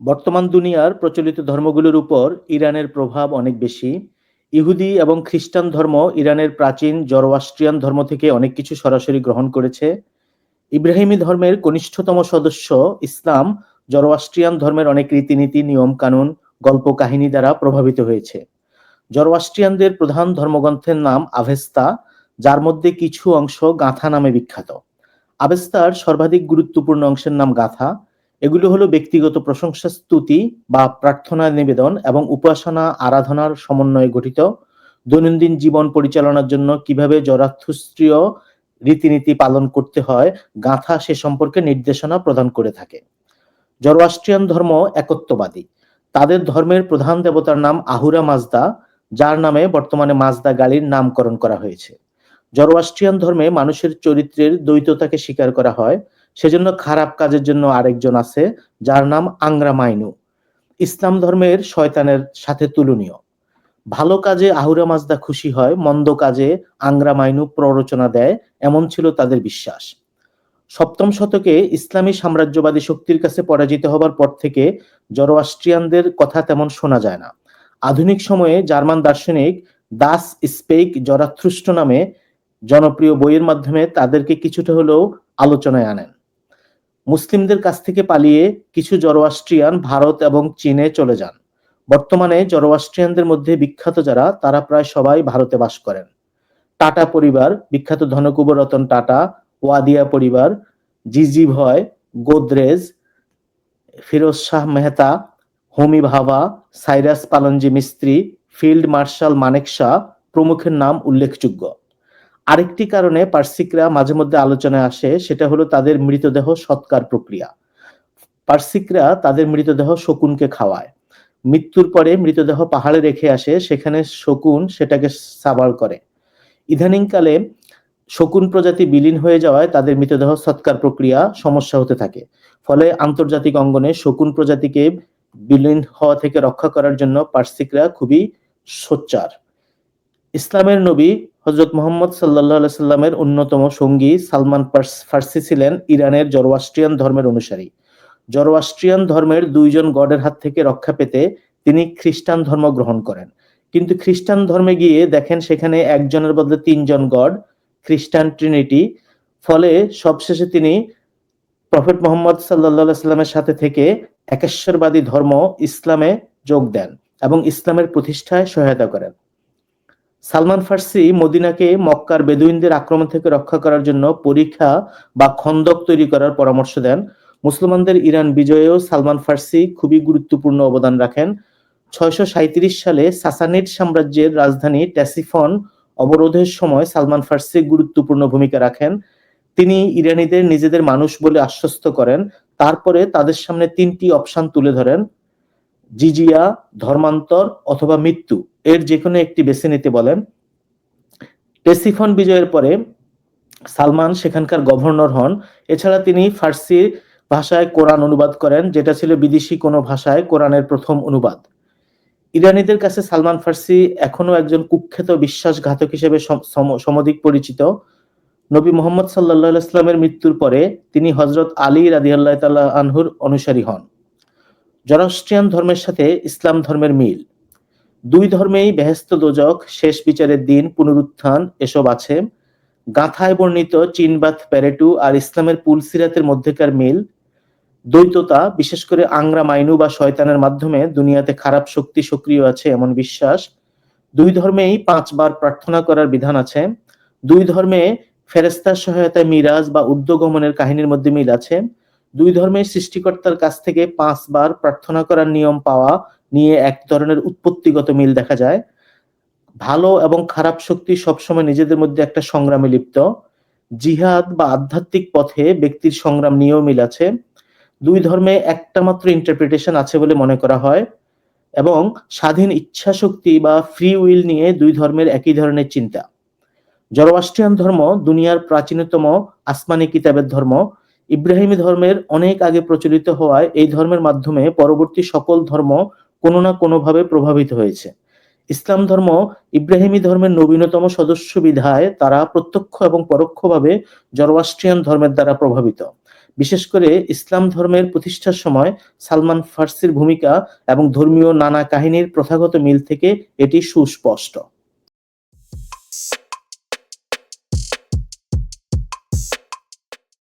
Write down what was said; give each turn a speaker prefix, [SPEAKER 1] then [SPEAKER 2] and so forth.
[SPEAKER 1] বর্তমান দুনিয়ার প্রচলিত ধর্মগুলোর উপর ইরানের প্রভাব অনেক বেশি। ইহুদি এবং খ্রিস্টান ধর্ম ইরানের প্রাচীন জরোয়াস্ট্রিয়ান ধর্ম থেকে অনেক কিছু সরাসরি গ্রহণ করেছে। ইব্রাহিমী ধর্মের কনিষ্ঠতম সদস্য ইসলাম জরোয়াস্ট্রিয়ান ধর্মের অনেক রীতিনীতি নিয়ম কানুন গল্প কাহিনী দ্বারা প্রভাবিত হয়েছে। জরোয়াস্ট্রিয়ানদের প্রধান ধর্মগ্রন্থের নাম আভেস্তা, যার মধ্যে কিছু অংশ গাঁথা নামে বিখ্যাত। আবেস্তার সর্বাধিক গুরুত্বপূর্ণ অংশের নাম গাথা। এগুলো হলো ব্যক্তিগত প্রশংসা, স্তুতি বা প্রার্থনা, নিবেদন এবং উপাসনা, আরাধনার সমন্বয়ে গঠিত। দৈনন্দিন জীবন পরিচালনার জন্য কীভাবে জরাথুস্ত্রীয় রীতিনীতি পালন করতে হয়, গাঁথা সে সম্পর্কে নির্দেশনা প্রদান করে থাকে। জরোয়াস্ট্রিয়ান ধর্ম একত্ববাদী। তাদের ধর্মের প্রধান দেবতার নাম আহুরা মাজদা, যার নামে বর্তমানে মাজদা গাড়ির নামকরণ করা হয়েছে। জরোয়াস্ট্রিয়ান ধর্মে মানুষের চরিত্রের দ্বৈততাকে স্বীকার করা হয়। সেজন্য খারাপ কাজের জন্য আরেকজন আছে, যার নাম আংরা মাইনু। ইসলাম ধর্মের শয়তানের সাথে তুলনীয়। ভালো কাজে আহুরা মাজদা খুশি হয়, মন্দ কাজে আংরা মাইনু প্ররোচনা দেয়, এমন ছিল তাদের বিশ্বাস। সপ্তম শতকে ইসলামী সাম্রাজ্যবাদী শক্তির কাছে পরাজিত হবার পর থেকে জরোয়াস্ট্রিয়ানদের কথা তেমন শোনা যায় না। আধুনিক সময়ে জার্মান দার্শনিক দাস স্পেক জরাথ্রুষ্ট নামে জনপ্রিয় বইয়ের মাধ্যমে তাদেরকে কিছুটা হলেও আলোচনায় আনেন। মুসলিমদের কাছ থেকে পালিয়ে কিছু জরোয়াস্ট্রিয়ান ভারত এবং চীনে চলে যান। বর্তমানে জরোয়াস্ট্রিয়ানদের মধ্যে বিখ্যাত যারা, তারা প্রায় সবাই ভারতে বাস করেন। টাটা পরিবার, বিখ্যাত ধনকুবর রতন টাটা, ওয়াদিয়া পরিবার, জিজি ভয়, Godrej, Firoz Shah Mehta, Homi Bhabha, Cyrus Pallonji Mistry, field marshal Manekshaw প্রমুখের নাম উল্লেখযোগ্য। আরেকটি কারণে পার্সিকরা মাঝে মধ্যে আলোচনায় আসে, সেটা হলো তাদের মৃতদেহ সৎকার প্রক্রিয়া। পার্সিকরা তাদের মৃতদেহ শকুনকে খাওয়ায়। মৃত্যুর পরে মৃতদেহ পাহাড়ে রেখে আসে, সেখানে শকুন সেটাকে সাবাল করে। ইদানিংকালে শকুন প্রজাতি বিলীন হয়ে যাওয়ায় তাদের মৃতদেহ সৎকার প্রক্রিয়া সমস্যা হতে থাকে। ফলে আন্তর্জাতিক অঙ্গনে শকুন প্রজাতিকে বিলীন হওয়া থেকে রক্ষা করার জন্য পার্সিকরা খুবই সোচ্চার। ইসলামের নবী হজরত মোহাম্মদ সাল্লাহ সাল্লামের অন্যতম সঙ্গী সালমান ফার্সি ছিলেন ইরানের জরোয়াস্ট্রিয়ান ধর্মের অনুসারী। জরোয়াস্ট্রিয়ান ধর্মের দুইজন গডের হাত থেকে রক্ষা পেতে তিনি খ্রিস্টান ধর্ম গ্রহণ করেন। কিন্তু খ্রিস্টান ধর্মে গিয়ে দেখেন সেখানে একজনের বদলে তিনজন গড, খ্রিস্টান ট্রিনিটি। ফলে সবশেষে তিনি প্রফেট মোহাম্মদ সাল্লাহ সাল্লামের সাথে থেকে একেশ্বরবাদী ধর্ম ইসলামে যোগ দেন এবং ইসলামের প্রতিষ্ঠায় সহায়তা করেন। সালমান ফার্সি মদিনাকে মক্কার বেদুইনদের আক্রমণ থেকে রক্ষা করার জন্য পরীক্ষা বা খন্দক তৈরি করার পরামর্শ দেন। মুসলমানদের ইরান বিজয়েও সালমান ফার্সি খুবই গুরুত্বপূর্ণ অবদান রাখেন। ছয়শো সাঁইত্রিশ সালে সাসানিড সাম্রাজ্যের রাজধানী ট্যাসিফন অবরোধের সময় সালমান ফার্সি গুরুত্বপূর্ণ ভূমিকা রাখেন। তিনি ইরানিদের নিজেদের মানুষ বলে আশ্বস্ত করেন। তারপরে তাদের সামনে তিনটি অপশন তুলে ধরেন, জিজিয়া, ধর্মান্তর অথবা মৃত্যু। এর যে কোনো একটি বেছে নিতে বলেন। টেসিফন বিজয়ের পরে সালমান সেখানকার গভর্নর হন। এছাড়া তিনি ফার্সি ভাষায় কোরআন অনুবাদ করেন, যেটা ছিল বিদেশি কোনো ভাষায় কোরআনের প্রথম অনুবাদ। ইরানিদের কাছে সালমান ফার্সি এখনও একজন কুখ্যাত বিশ্বাসঘাতক হিসেবে সমধিক পরিচিত। নবী মোহাম্মদ সাল্লাহ ইসলামের মৃত্যুর পরে তিনি হজরত আলী রাদিয়াল্লাহ তাল্লাহ আনহুর অনুসারী হন। জরাস্ট্রিয়ান ধর্মের সাথে ইসলাম ধর্মের মিল। দুই ধর্মেই বেহেস্ত দোজক, শেষ বিচারের দিন পুনরুত্থান, এসব আছে। গাথায় বর্ণিত চিনবাত প্যারেটু আর ইসলামের পুলসিরাতের মধ্যেকার মিল। দ্বৈততা, বিশেষ করে আংরা মাইনু বা শয়তানের মাধ্যমে দুনিয়াতে খারাপ শক্তি সক্রিয় আছে এমন বিশ্বাস। দুই ধর্মেই পাঁচবার প্রার্থনা করার বিধান আছে। দুই ধর্মে ফেরেস্তার সহায়তায় মিরাজ বা উদ্যোগমনের কাহিনীর মধ্যে মিল আছে। দুই ধর্মের সৃষ্টিকর্তার কাছ থেকে পাঁচবার প্রার্থনা করার নিয়ম পাওয়া নিয়ে এক ধরনের উৎপত্তিগত মিল দেখা যায়। ভালো এবং খারাপ শক্তি সবসময় নিজেদের মধ্যে একটা সংগ্রামে লিপ্ত। জিহাদ বা আধ্যাত্মিক পথে ব্যক্তির সংগ্রাম নিয়েও মিল আছে। দুই ধর্মে একটা মাত্র ইন্টারপ্রিটেশন আছে বলে মনে করা হয় এবং স্বাধীন ইচ্ছা শক্তি বা ফ্রি উইল নিয়ে দুই ধর্মের একই ধরনের চিন্তা। জরোয়াস্ট্রিয়ান ধর্ম দুনিয়ার প্রাচীনতম আসমানি কিতাবের ধর্ম। ইব্রাহিমী ধর্মের অনেক আগে প্রচলিত হওয়ায় এই ধর্মের মাধ্যমে পরবর্তী সকল ধর্ম কোনো না কোনোভাবে প্রভাবিত হয়েছে। ইসলাম ধর্ম ইব্রাহিমী ধর্মের নবীনতম সদস্য বিধায় তারা প্রত্যক্ষ এবং পরোক্ষভাবে জরোয়াস্ট্রিয়ান ধর্মের দ্বারা প্রভাবিত। বিশেষ করে ইসলাম ধর্মের প্রতিষ্ঠার সময় সালমান ফার্সির ভূমিকা এবং ধর্মীয় নানা কাহিনীর প্রথাগত মিল থেকে এটি সুস্পষ্ট।